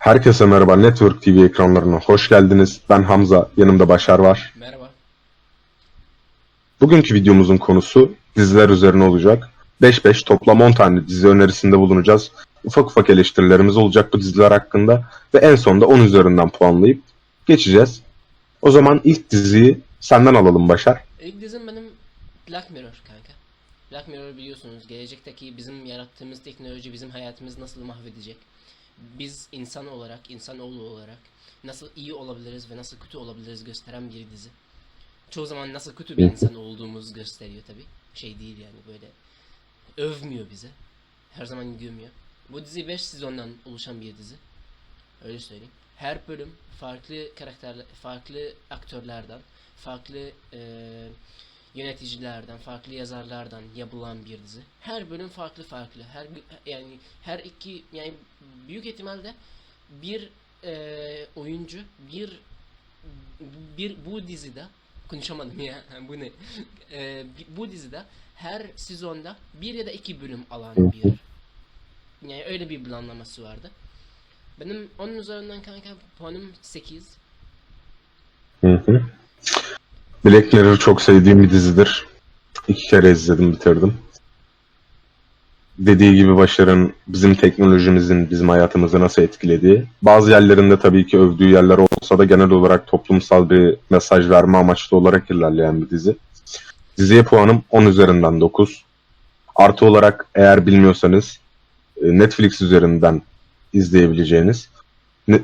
Herkese merhaba Network TV ekranlarına hoş geldiniz. Ben Hamza, yanımda Başar var. Merhaba. Bugünkü videomuzun konusu diziler üzerine olacak. 5-5 toplam 10 tane dizi önerisinde bulunacağız. Ufak ufak eleştirilerimiz olacak bu diziler hakkında ve en sonunda 10 üzerinden puanlayıp geçeceğiz. O zaman ilk diziyi senden alalım Başar. İlk dizim benim Black Mirror kanka. Black Mirror biliyorsunuz gelecekteki bizim yarattığımız teknoloji bizim hayatımızı nasıl mahvedecek. Biz insan olarak, insanoğlu olarak nasıl iyi olabiliriz ve nasıl kötü olabiliriz gösteren bir dizi. Çoğu zaman nasıl kötü bir insan olduğumuz gösteriyor tabi. Şey değil yani böyle övmüyor bize. Her zaman gömüyor. Bu dizi 5 sezondan oluşan bir dizi. Öyle söyleyeyim. Her bölüm farklı karakterler, farklı aktörlerden, farklı eee, yöneticilerden, farklı yazarlardan yapılan bir dizi. Her bölüm farklı farklı. Her yani her iki yani büyük ihtimalle bir eee, oyuncu bir bir bu dizide konuşamadım ya bu ne bi- bu dizide her sezonda bir ya da iki bölüm alan bir yani öyle bir planlaması vardı. Benim onun üzerinden kanka puanım 8. Hı hı. Black Mirror çok sevdiğim bir dizidir. İki kere izledim, bitirdim. Dediği gibi Başar'ın bizim teknolojimizin bizim hayatımızı nasıl etkilediği. Bazı yerlerinde tabii ki övdüğü yerler olsa da genel olarak toplumsal bir mesaj verme amaçlı olarak ilerleyen bir dizi. Diziye puanım 10 üzerinden 9. Artı olarak eğer bilmiyorsanız e, Netflix üzerinden izleyebileceğiniz e,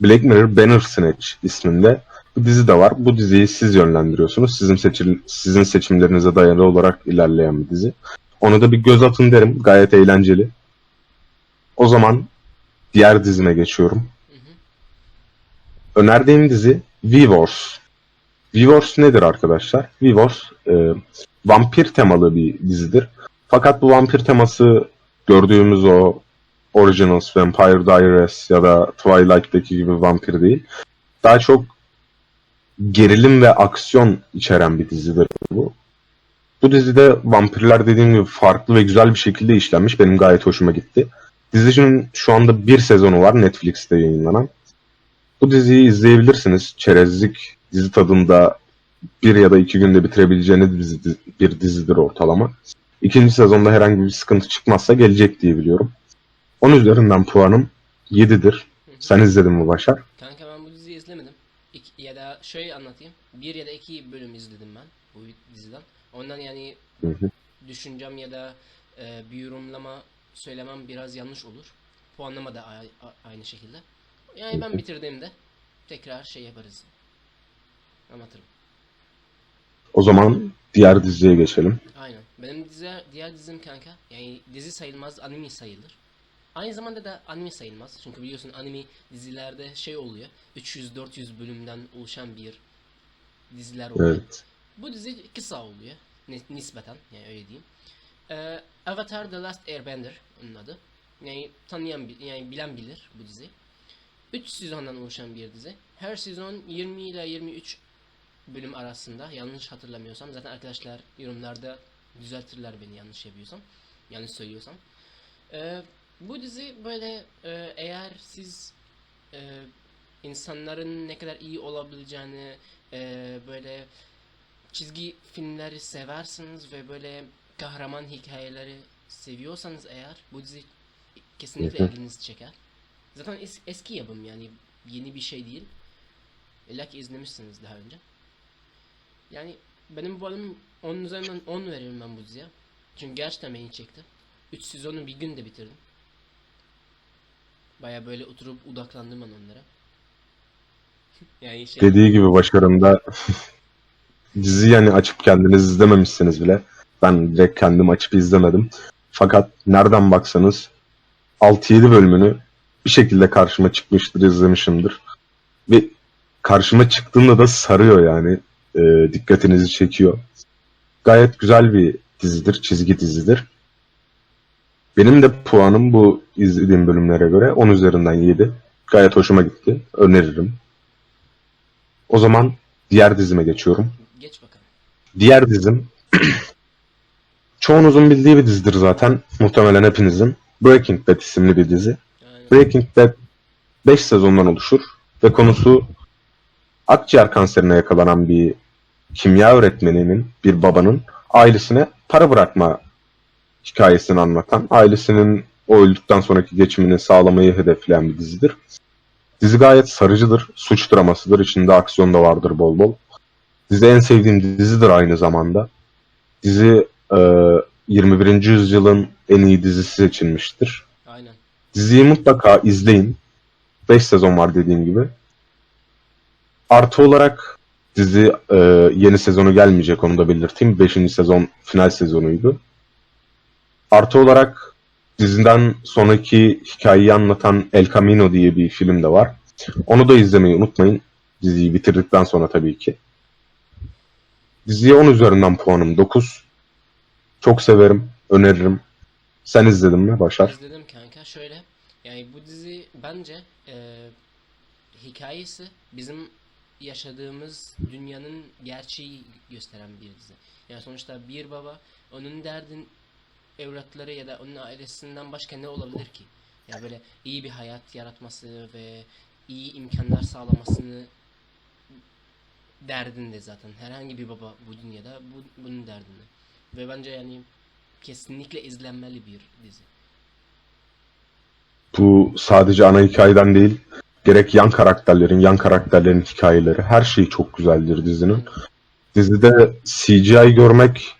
Black Mirror Bandersnatch isminde bir dizi de var. Bu diziyi siz yönlendiriyorsunuz. Sizin seçim sizin seçimlerinize dayalı olarak ilerleyen bir dizi. Ona da bir göz atın derim. Gayet eğlenceli. O zaman diğer dizime geçiyorum. Hı hı. Önerdiğim dizi V-Wars. V-Wars nedir arkadaşlar? V-Wars e, vampir temalı bir dizidir. Fakat bu vampir teması gördüğümüz o Originals, Vampire Diaries ya da Twilight'teki gibi vampir değil. Daha çok gerilim ve aksiyon içeren bir dizidir bu. Bu dizide vampirler dediğim gibi farklı ve güzel bir şekilde işlenmiş. Benim gayet hoşuma gitti. Dizinin şu anda bir sezonu var Netflix'te yayınlanan. Bu diziyi izleyebilirsiniz. Çerezlik dizi tadında bir ya da iki günde bitirebileceğiniz dizi, bir dizidir ortalama. İkinci sezonda herhangi bir sıkıntı çıkmazsa gelecek diye biliyorum. 10 üzerinden puanım 7'dir. Hı hı. Sen izledin mi Başar? Kanka ben bu diziyi izlemedim. İki, ya da şöyle anlatayım. Bir ya da iki bölüm izledim ben bu diziden. Ondan yani Hı hı. düşüncem ya da e, bir yorumlama söylemem biraz yanlış olur. Puanlama da aynı şekilde. Yani ben bitirdiğimde tekrar şey yaparız. Anlatırım. O zaman diğer diziye geçelim. Aynen. Benim dizi, diğer dizim kanka yani dizi sayılmaz anime sayılır. Aynı zamanda da anime sayılmaz. Çünkü biliyorsun anime dizilerde şey oluyor. 300-400 bölümden oluşan bir diziler oluyor. Evet. Bu dizi kısa oluyor. Ni- nispeten yani öyle diyeyim. Ee, Avatar The Last Airbender onun adı. Yani tanıyan yani bilen bilir bu dizi. 3 sezondan oluşan bir dizi. Her sezon 20 ile 23 bölüm arasında yanlış hatırlamıyorsam zaten arkadaşlar yorumlarda düzeltirler beni yanlış yapıyorsam yanlış söylüyorsam Ee, bu dizi böyle e, eğer siz e, insanların ne kadar iyi olabileceğini e, böyle çizgi filmleri seversiniz ve böyle kahraman hikayeleri seviyorsanız eğer bu dizi kesinlikle ilginizi çeker. Zaten es- eski yapım yani yeni bir şey değil. İlla ki izlemişsiniz daha önce. Yani benim bu bölüm 10 üzerinden 10 veririm ben bu diziye. Çünkü gerçekten beni çekti. 3 sezonu bir günde bitirdim. Baya böyle oturup odaklandım ben onlara. yani şey Dediği gibi başarımda dizi yani açıp kendiniz izlememişsiniz bile. Ben direkt kendim açıp izlemedim. Fakat nereden baksanız 6-7 bölümünü bir şekilde karşıma çıkmıştır, izlemişimdir. Ve karşıma çıktığında da sarıyor yani. Ee, dikkatinizi çekiyor. Gayet güzel bir dizidir, çizgi dizidir. Benim de puanım bu izlediğim bölümlere göre 10 üzerinden 7. Gayet hoşuma gitti. Öneririm. O zaman diğer dizime geçiyorum. geç bakalım. Diğer dizim çoğunuzun bildiği bir dizidir zaten. Muhtemelen hepinizin. Breaking Bad isimli bir dizi. Yani Breaking Bad 5 sezondan oluşur ve konusu akciğer kanserine yakalanan bir kimya öğretmeninin, bir babanın ailesine para bırakma hikayesini anlatan, ailesinin o öldükten sonraki geçimini sağlamayı hedefleyen bir dizidir. Dizi gayet sarıcıdır, suç dramasıdır, içinde aksiyon da vardır bol bol. Dizi en sevdiğim dizidir aynı zamanda. Dizi e, 21. yüzyılın en iyi dizisi seçilmiştir. Aynen. Diziyi mutlaka izleyin. 5 sezon var dediğim gibi. Artı olarak dizi e, yeni sezonu gelmeyecek onu da belirteyim. 5. sezon final sezonuydu. Artı olarak diziden sonraki hikayeyi anlatan El Camino diye bir film de var. Onu da izlemeyi unutmayın. Diziyi bitirdikten sonra tabii ki. Diziye 10 üzerinden puanım 9. Çok severim, öneririm. Sen izledin mi Başar? İzledim kanka. Şöyle yani bu dizi bence e, hikayesi bizim yaşadığımız dünyanın gerçeği gösteren bir dizi. Yani sonuçta bir baba onun derdin evlatları ya da onun ailesinden başka ne olabilir ki? Ya böyle iyi bir hayat yaratması ve iyi imkanlar sağlamasını derdinde zaten. Herhangi bir baba bu dünyada bu, bunun derdinde. Ve bence yani kesinlikle izlenmeli bir dizi. Bu sadece ana hikayeden değil, gerek yan karakterlerin, yan karakterlerin hikayeleri, her şey çok güzeldir dizinin. Dizide CGI görmek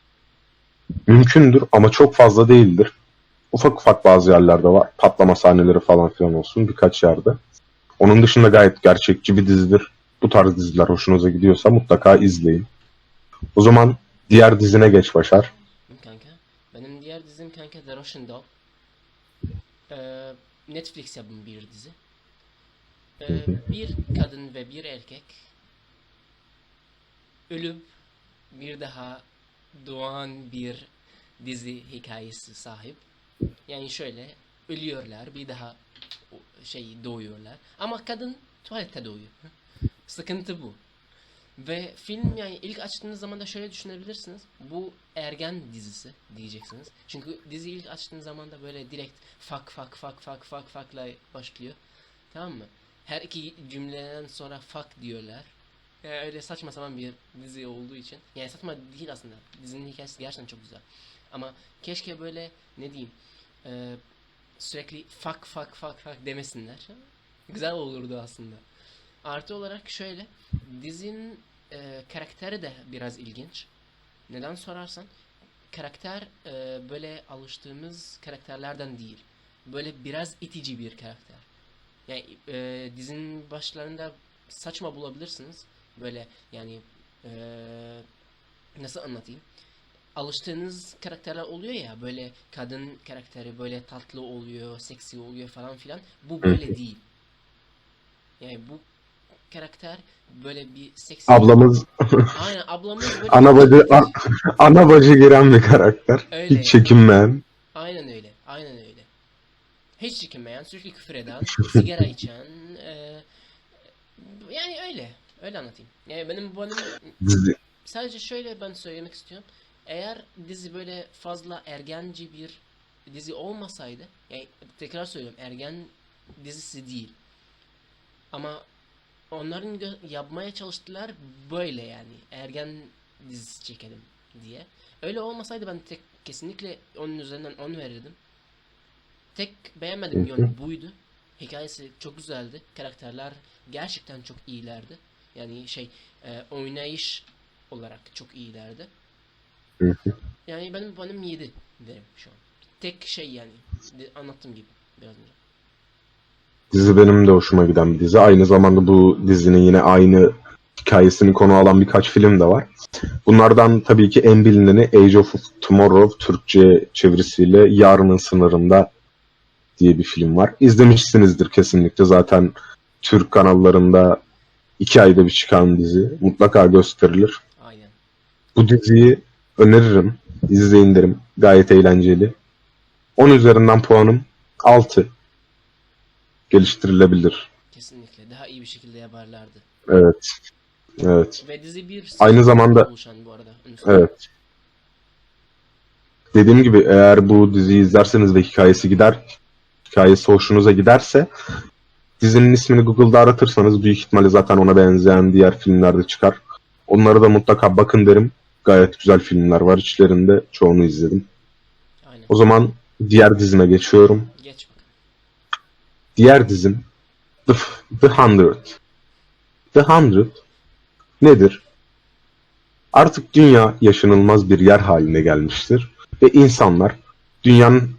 mümkündür ama çok fazla değildir. Ufak ufak bazı yerlerde var. Patlama sahneleri falan filan olsun birkaç yerde. Onun dışında gayet gerçekçi bir dizidir. Bu tarz diziler hoşunuza gidiyorsa mutlaka izleyin. O zaman diğer dizine geç Başar. Kanka. Benim diğer dizim kanka The Russian Doll. Ee, Netflix yapımı bir dizi. Ee, bir kadın ve bir erkek ölüp bir daha doğan bir dizi hikayesi sahip. Yani şöyle ölüyorlar bir daha şey doğuyorlar. Ama kadın tuvalette doğuyor. Sıkıntı bu. Ve film yani ilk açtığınız zaman da şöyle düşünebilirsiniz. Bu ergen dizisi diyeceksiniz. Çünkü dizi ilk açtığınız zaman da böyle direkt fak fak fak fak fak fakla başlıyor. Tamam mı? Her iki cümleden sonra fuck diyorlar. Yani öyle saçma sapan bir dizi olduğu için. Yani saçma değil aslında. Dizinin hikayesi gerçekten çok güzel. Ama keşke böyle ne diyeyim e, sürekli fuck fuck fuck fuck demesinler. Güzel olurdu aslında. Artı olarak şöyle dizinin e, karakteri de biraz ilginç. Neden sorarsan karakter e, böyle alıştığımız karakterlerden değil. Böyle biraz itici bir karakter. Yani e, dizinin başlarında saçma bulabilirsiniz. Böyle yani e, nasıl anlatayım? Alıştığınız karakterler oluyor ya böyle kadın karakteri böyle tatlı oluyor, seksi oluyor falan filan. Bu böyle değil. Yani bu karakter böyle bir seksi Ablamız Aynen ablamız böyle ana bacı a- ana bacı giren bir karakter. Öyle. Hiç çekinmeyen. Aynen öyle. Aynen öyle. Hiç çekinmeyen, sürekli küfür eden, sigara içen, e, yani öyle. Öyle anlatayım. Yani benim benim Dizi. sadece şöyle ben söylemek istiyorum. Eğer dizi böyle fazla ergenci bir dizi olmasaydı, yani tekrar söylüyorum ergen dizisi değil. Ama onların yapmaya çalıştılar böyle yani ergen dizisi çekelim diye. Öyle olmasaydı ben tek kesinlikle onun üzerinden 10 verirdim. Tek hı. yönü buydu. Hikayesi çok güzeldi. Karakterler gerçekten çok iyilerdi. Yani şey e, oynayış olarak çok iyilerdi. Yani benim benim 7 derim şu an. Tek şey yani anlattığım gibi biraz önce. Dizi benim de hoşuma giden bir dizi. Aynı zamanda bu dizinin yine aynı hikayesini konu alan birkaç film de var. Bunlardan tabii ki en bilineni Age of Tomorrow Türkçe çevirisiyle Yarının Sınırında diye bir film var. İzlemişsinizdir kesinlikle. Zaten Türk kanallarında iki ayda bir çıkan dizi. Mutlaka gösterilir. Aynen. Bu diziyi öneririm. İzleyin derim. Gayet eğlenceli. 10 üzerinden puanım 6. Geliştirilebilir. Kesinlikle. Daha iyi bir şekilde yaparlardı. Evet. Evet. Ve dizi bir Aynı zamanda- oluşan bu arada. Söyleyeyim. Evet. Dediğim gibi eğer bu diziyi izlerseniz ve hikayesi gider, hikayesi hoşunuza giderse Dizinin ismini Google'da aratırsanız büyük ihtimalle zaten ona benzeyen diğer filmler de çıkar. Onlara da mutlaka bakın derim. Gayet güzel filmler var içlerinde. Çoğunu izledim. Aynen. O zaman diğer dizime geçiyorum. Geç bakalım. Diğer dizim The, The Hundred. The Hundred nedir? Artık dünya yaşanılmaz bir yer haline gelmiştir ve insanlar dünyanın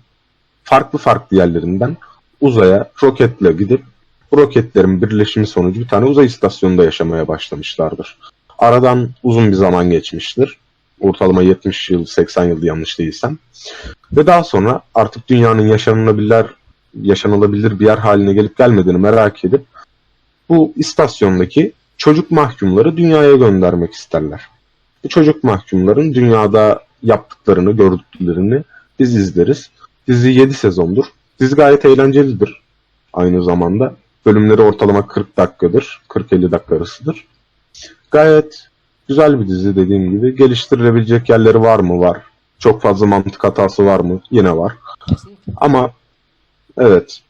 farklı farklı yerlerinden uzaya roketle gidip bu roketlerin birleşimi sonucu bir tane uzay istasyonunda yaşamaya başlamışlardır. Aradan uzun bir zaman geçmiştir. Ortalama 70 yıl, 80 yıl yanlış değilsem. Ve daha sonra artık dünyanın yaşanılabilir yaşanılabilir bir yer haline gelip gelmediğini merak edip bu istasyondaki çocuk mahkumları dünyaya göndermek isterler. Bu çocuk mahkumların dünyada yaptıklarını, gördüklerini biz izleriz. Dizi 7 sezondur. Dizi gayet eğlencelidir. Aynı zamanda bölümleri ortalama 40 dakikadır. 40-50 dakika arasıdır. Gayet güzel bir dizi dediğim gibi. Geliştirilebilecek yerleri var mı? Var. Çok fazla mantık hatası var mı? Yine var. Ama evet.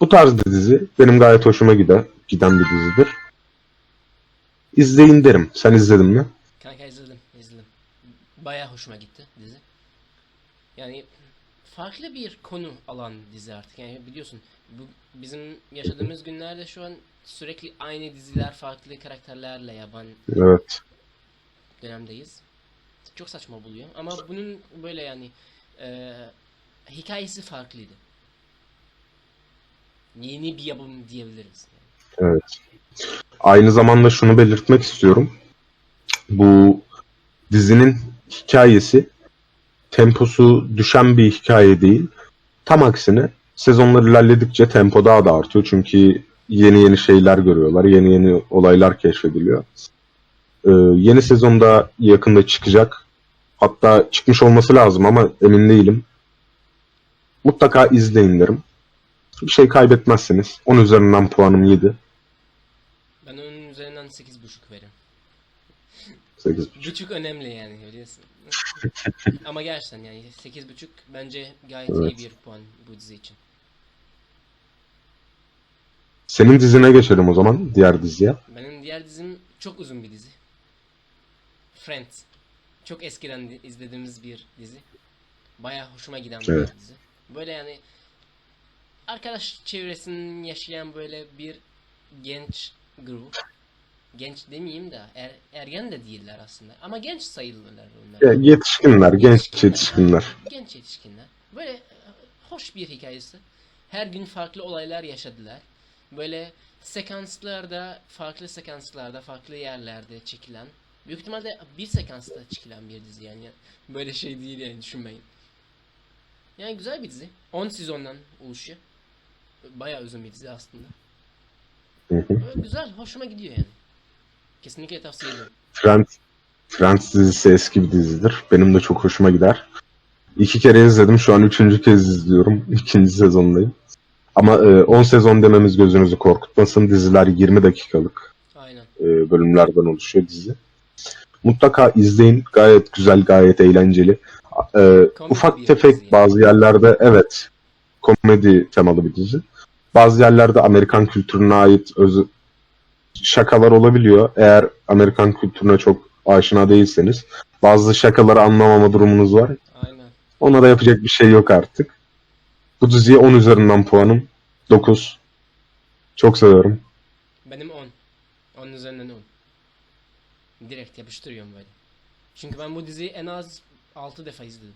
Bu tarz bir dizi benim gayet hoşuma gider, giden bir dizidir. İzleyin derim. Sen izledin mi? Kanka izledim, izledim. Baya hoşuma gitti dizi. Yani farklı bir konu alan dizi artık. Yani biliyorsun bu bizim yaşadığımız günlerde şu an sürekli aynı diziler farklı karakterlerle yaban Evet. dönemdeyiz. Çok saçma buluyor ama bunun böyle yani e, hikayesi farklıydı. Yeni bir yapım diyebiliriz. Aynı zamanda şunu belirtmek istiyorum. Bu dizinin hikayesi temposu düşen bir hikaye değil. Tam aksine sezonlar ilerledikçe tempo daha da artıyor. Çünkü yeni yeni şeyler görüyorlar. Yeni yeni olaylar keşfediliyor. Ee, yeni sezonda yakında çıkacak. Hatta çıkmış olması lazım ama emin değilim. Mutlaka izleyin derim. Bir şey kaybetmezsiniz. 10 üzerinden puanım 7. Ben onun üzerinden 8.5 veririm. 8. Buçuk önemli yani biliyorsun. Ama gerçekten yani 8.5 bence gayet Evet. iyi bir puan bu dizi için. Senin dizine geçelim o zaman. Diğer diziye. Benim diğer dizim çok uzun bir dizi. Friends. Çok eskiden di- izlediğimiz bir dizi. Baya hoşuma giden bir Evet. dizi. Böyle yani arkadaş çevresinin yaşayan böyle bir genç grup. Genç demeyeyim de er, ergen de değiller aslında. Ama genç sayılırlar onlar. Ya, Yetişkinler, genç yetişkinler. genç yetişkinler. Böyle hoş bir hikayesi. Her gün farklı olaylar yaşadılar. Böyle sekanslarda, farklı sekanslarda, farklı yerlerde çekilen, büyük ihtimalle bir sekansta çekilen bir dizi yani. Böyle şey değil yani düşünmeyin. Yani güzel bir dizi. 10 sezondan oluşuyor. Bayağı uzun bir dizi aslında. Böyle güzel, hoşuma gidiyor yani. Kesinlikle tavsiye ediyorum. Friends, Friends dizisi eski bir dizidir. Benim de çok hoşuma gider. İki kere izledim. Şu an üçüncü kez izliyorum. İkinci sezondayım. Ama e, 10 sezon dememiz gözünüzü korkutmasın. Diziler 20 dakikalık Aynen. e, bölümlerden oluşuyor dizi. Mutlaka izleyin. Gayet güzel, gayet eğlenceli. E, ufak tefek yani. bazı yerlerde evet komedi temalı bir dizi. Bazı yerlerde Amerikan kültürüne ait özü, şakalar olabiliyor. Eğer Amerikan kültürüne çok aşina değilseniz bazı şakaları anlamama durumunuz var. Aynen. Ona da yapacak bir şey yok artık. Bu diziye 10 üzerinden puanım 9. Çok seviyorum. Benim 10. 10 üzerinden 10. Direkt yapıştırıyorum böyle. Çünkü ben bu diziyi en az 6 defa izledim.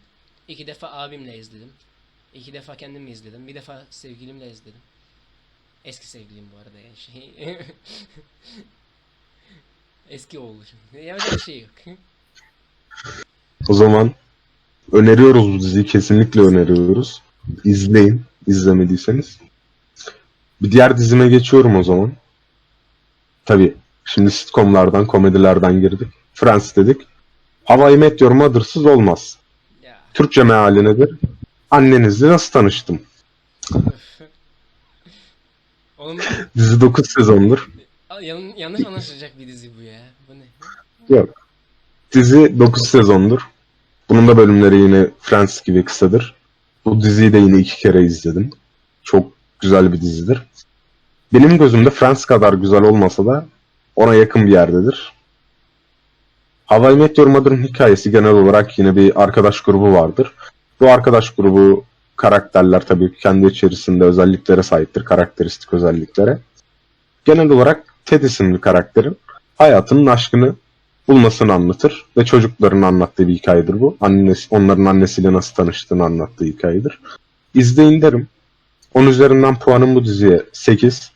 2 defa abimle izledim. 2 defa kendim izledim. Bir defa sevgilimle izledim. Eski sevgilim bu arada yani şey. Eski şimdi. Yapacak bir şey yok. O zaman öneriyoruz bu diziyi. Kesinlikle öneriyoruz. İzleyin. izlemediyseniz. Bir diğer dizime geçiyorum o zaman. Tabii. Şimdi sitcomlardan, komedilerden girdik. Friends dedik. Hawaii Meteor Mother'sız olmaz. ya. Türkçe meali nedir? Annenizle nasıl tanıştım? Oğlum Dizi 9 sezondur. yan- yanlış anlaşılacak bir dizi bu ya. Bu ne? Yok. Dizi 9 sezondur. Bunun da bölümleri yine Friends gibi kısadır. Bu diziyi de yine iki kere izledim. Çok güzel bir dizidir. benim gözümde Friends kadar güzel olmasa da ona yakın bir yerdedir. How I Met Your Mother'ın hikayesi genel olarak yine bir arkadaş grubu vardır. Bu arkadaş grubu karakterler tabii ki kendi içerisinde özelliklere sahiptir, karakteristik özelliklere. Genel olarak Ted isimli karakterin hayatının aşkını bulmasını anlatır ve çocukların anlattığı bir hikayedir bu. Annesi, onların annesiyle nasıl tanıştığını anlattığı hikayedir. İzleyin derim. 10 üzerinden puanım bu diziye 8.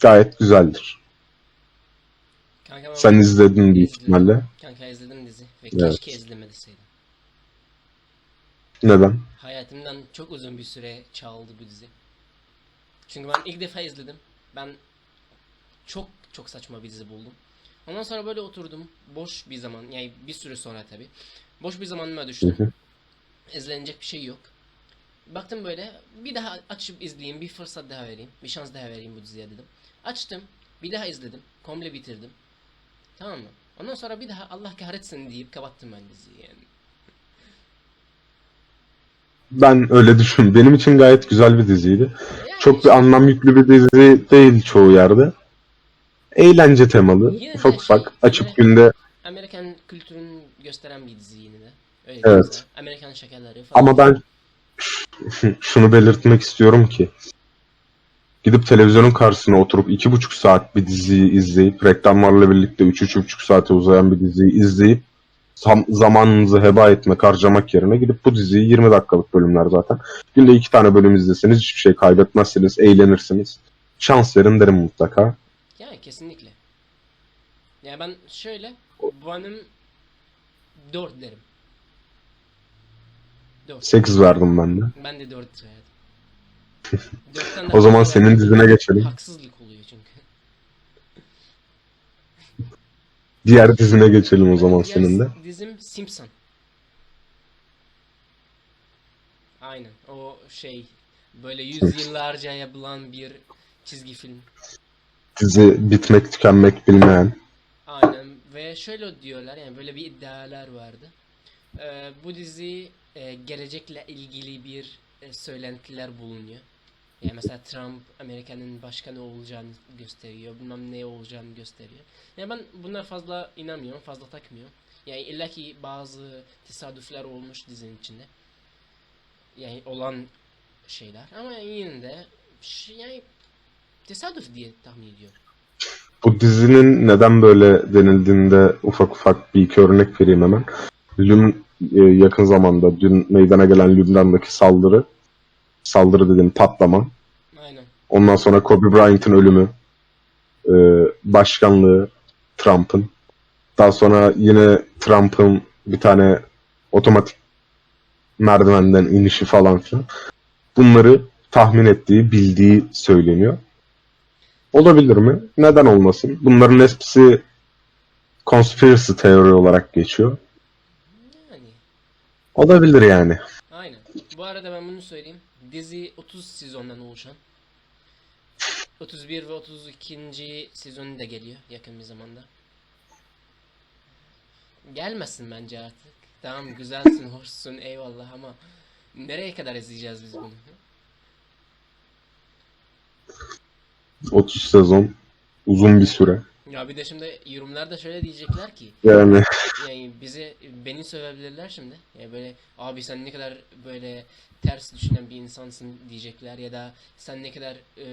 Gayet güzeldir. Kanka ben- Sen izledin büyük İzledim. ihtimalle. Kanka izledim dizi ve Evet. keşke izleme deseydim. Neden? Hayatımdan çok uzun bir süre çaldı bu dizi. Çünkü ben ilk defa izledim. Ben çok çok saçma bir dizi buldum. Ondan sonra böyle oturdum. Boş bir zaman yani bir süre sonra tabi. Boş bir zamanıma düştüm. İzlenecek bir şey yok. Baktım böyle bir daha açıp izleyeyim, bir fırsat daha vereyim, bir şans daha vereyim bu diziye dedim. Açtım, bir daha izledim, komple bitirdim. Tamam mı? Ondan sonra bir daha Allah kahretsin deyip kapattım ben diziyi yani. Ben öyle düşün. Benim için gayet güzel bir diziydi. Çok bir anlam yüklü bir dizi değil çoğu yerde. Eğlence temalı. Ufak ufak açıp günde Amerikan kültürünü gösteren bir dizi yine de. Öyle Evet. Amerikan şakaları falan. Ama ben şunu belirtmek istiyorum ki gidip televizyonun karşısına oturup iki buçuk saat bir diziyi izleyip reklamlarla birlikte üç üç buçuk saate uzayan bir diziyi izleyip zamanınızı heba etmek, harcamak yerine gidip bu diziyi 20 dakikalık bölümler zaten. Günde iki tane bölüm izleseniz hiçbir şey kaybetmezsiniz, eğlenirsiniz. Şans verin derim mutlaka. Yani kesinlikle. Ya ben şöyle benim 4 derim. 4. 8 verdim ben de. Ben de 4 verdim. O zaman senin dizine geçelim. Haksızlık oluyor çünkü. Diğer dizine geçelim o zaman Diğer senin de. Dizim Simpson. Aynen. O şey böyle yüzyıllarca yapılan bir çizgi film. Dizi bitmek tükenmek bilmeyen. Aynen ve şöyle diyorlar yani böyle bir iddialar vardı. Ee, bu dizi e, gelecekle ilgili bir e, söylentiler bulunuyor. Yani mesela Trump Amerika'nın başkanı olacağını gösteriyor. Bilmem ne olacağını gösteriyor. Yani ben buna fazla inanmıyorum, fazla takmıyorum. Yani illaki bazı tesadüfler olmuş dizinin içinde. Yani olan şeyler ama yine de yani tesadüf diye tahmin ediyorum. Bu dizinin neden böyle denildiğinde ufak ufak bir iki örnek vereyim hemen. Lüm e, yakın zamanda dün meydana gelen Lübnan'daki saldırı saldırı dedim patlama. Aynen. Ondan sonra Kobe Bryant'ın ölümü e, başkanlığı Trump'ın. Daha sonra yine Trump'ın bir tane otomatik merdivenden inişi falan filan. Bunları tahmin ettiği, bildiği söyleniyor. Olabilir mi? Neden olmasın? Bunların hepsi conspiracy teori olarak geçiyor. Yani Olabilir yani. Aynen. Bu arada ben bunu söyleyeyim. Dizi 30 sezondan oluşan. 31 ve 32. sezonu da geliyor yakın bir zamanda. Gelmesin bence artık. Tamam güzelsin, hoşsun, eyvallah ama nereye kadar izleyeceğiz biz bunu? 30 sezon uzun bir süre. Ya bir de şimdi yorumlarda şöyle diyecekler ki Yani yani bize beni sövebilirler şimdi. Ya böyle abi sen ne kadar böyle ters düşünen bir insansın diyecekler ya da sen ne kadar e,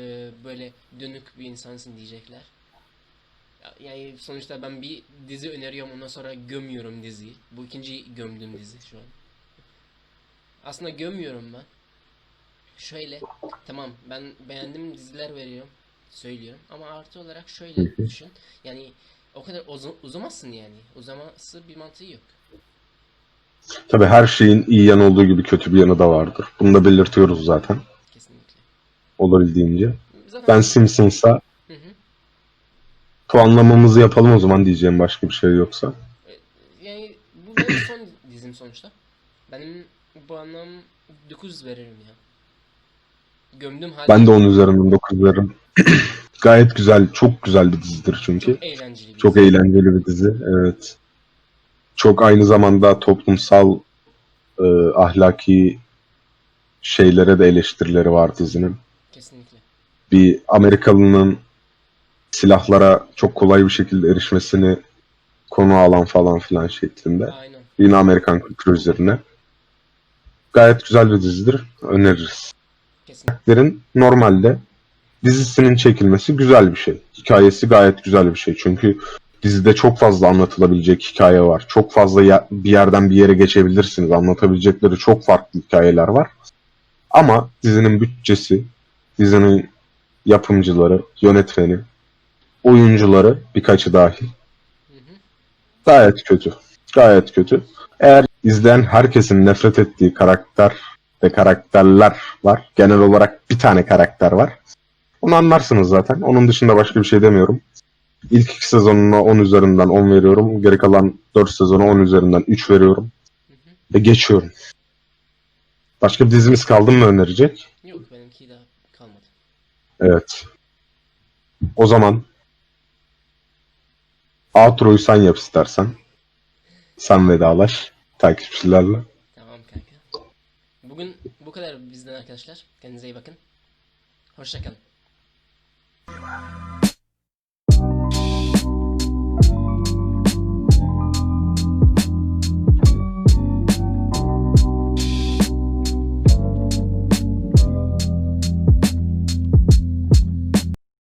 böyle dönük bir insansın diyecekler. Ya- Yani sonuçta ben bir dizi öneriyorum ondan sonra gömüyorum diziyi. Bu ikinci gömdüğüm dizi şu an. Aslında gömüyorum ben. Şöyle tamam ben beğendiğim diziler veriyorum söylüyorum ama artı olarak şöyle düşün. Yani o kadar uza- uzamazsın yani. Uzaması bir mantığı yok. tabii her şeyin iyi yanı olduğu gibi kötü bir yanı da vardır. Bunu da belirtiyoruz zaten Kesinlikle. olabildiğince. Zaten Ben Simpsons'a puanlamamızı yapalım o zaman diyeceğim başka bir şey yoksa. Yani bu benim son dizim sonuçta. Benim bu anlam 9 veririm ya. Gömdüm hala. Ben de onun üzerinden 9 veririm. Gayet güzel, çok güzel bir dizidir çünkü. çok eğlenceli bir Çok dizi. eğlenceli bir dizi, evet. Çok aynı zamanda toplumsal, e, ahlaki şeylere de eleştirileri var dizinin. Kesinlikle. bir Amerikalının silahlara çok kolay bir şekilde erişmesini konu alan falan filan şeklinde. Aynen. Yine Amerikan kültürü üzerine. Gayet güzel bir dizidir. Öneririz. Kesinlikle. Karakterin normalde dizisinin çekilmesi güzel bir şey. Hikayesi gayet güzel bir şey. Çünkü dizide çok fazla anlatılabilecek hikaye var. Çok fazla ya- bir yerden bir yere geçebilirsiniz. Anlatabilecekleri çok farklı hikayeler var. Ama dizinin bütçesi, dizinin yapımcıları, yönetmeni, oyuncuları birkaçı dahil gayet kötü. Gayet kötü. Eğer izleyen herkesin nefret ettiği karakter ve karakterler var. Genel olarak bir tane karakter var. Onu anlarsınız zaten. Onun dışında başka bir şey demiyorum. İlk iki sezonuna 10 üzerinden 10 veriyorum. Geri kalan 4 sezona 10 üzerinden 3 veriyorum. Hı hı. Ve geçiyorum. Başka bir dizimiz kaldı mı önerecek? Yok benimki daha kalmadı. Evet. O zaman outro'yu sen yap istersen. Sen vedalaş takipçilerle. Tamam kanka. Bugün bu kadar bizden arkadaşlar. Kendinize iyi bakın. Hoşçakalın. 一万。